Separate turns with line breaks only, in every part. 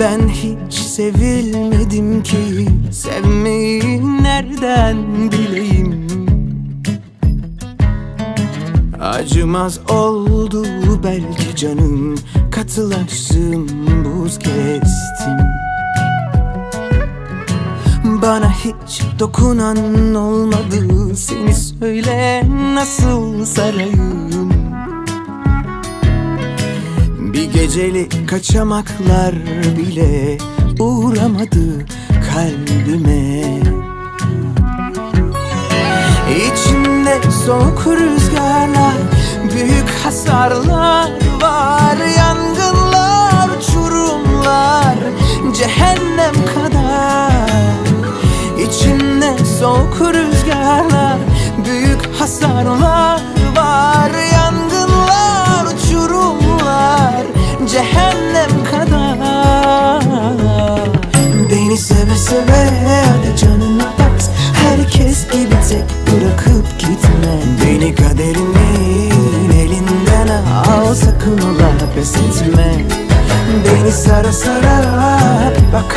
Ben hiç sevilmedim ki. Sevmeyi nereden bileyim? Acımaz oldu belki canım. Katılaştım buz kestim Bana hiç dokunan olmadı. Seni söyle nasıl sarayım? Bir gecelik kaçamaklar bile uğramadı kalbime. İçimde soğuk rüzgarlar, büyük hasarlar var hasarlar var Yangınlar, uçurumlar, cehennem kadar. Beni seve seve hadi canına bak Herkes gibi tek bırakıp gitme. Beni kaderimin elinden al Sakın ola pes etme. Beni sara sara bir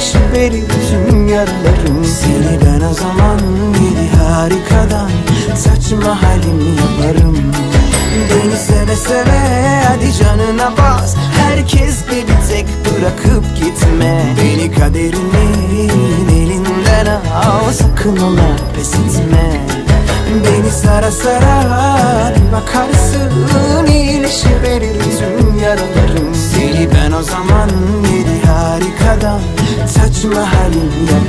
bakarsın iyileşiverir tüm yaralarım Seni ben o zaman yedi harikadan Saçma halimi yaparım. Beni seve seve hadi canına bas. Herkes gibi tek bırakıp gitme. Beni kaderimin elinden al. Sakın ola pes etme. Beni sara sara bir bakarsın. İyileşiverir tüm yaralarım. Seni ben o zaman yedi harikadan Saçma halim yaparım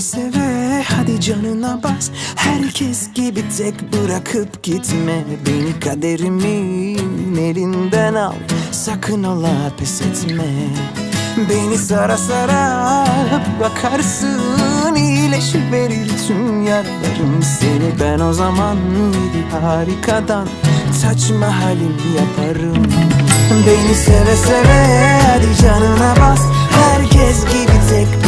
seve seve. Hadi canına bas. Herkes gibi tek bırakıp gitme. Beni kaderimin elinden al. Sakın ola pes etme. Beni sara sara bir bakarsın. İyileşiverir tüm yaralarım Seni. Ben o zaman yedi harikadan saçma halim yaparım. Beni seve seve hadi canına bas. Herkes gibi tek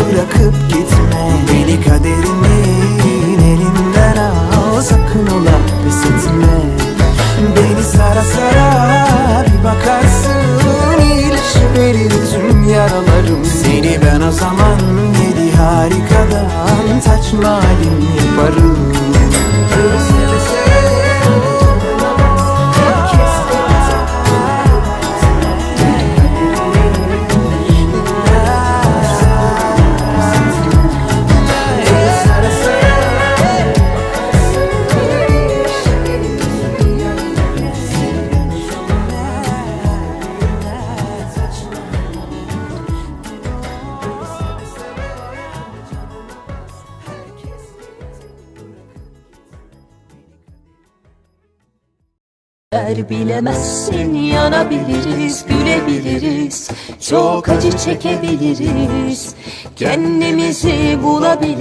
sara sara bir bakarsın iyileşiverir tüm yaralarım. Seni ben o zaman yedi harikadan saçma halim yaparım
Der bilemezsin yanabiliriz, gülebiliriz. Çok acı çekebiliriz. Kendimizi bulabiliriz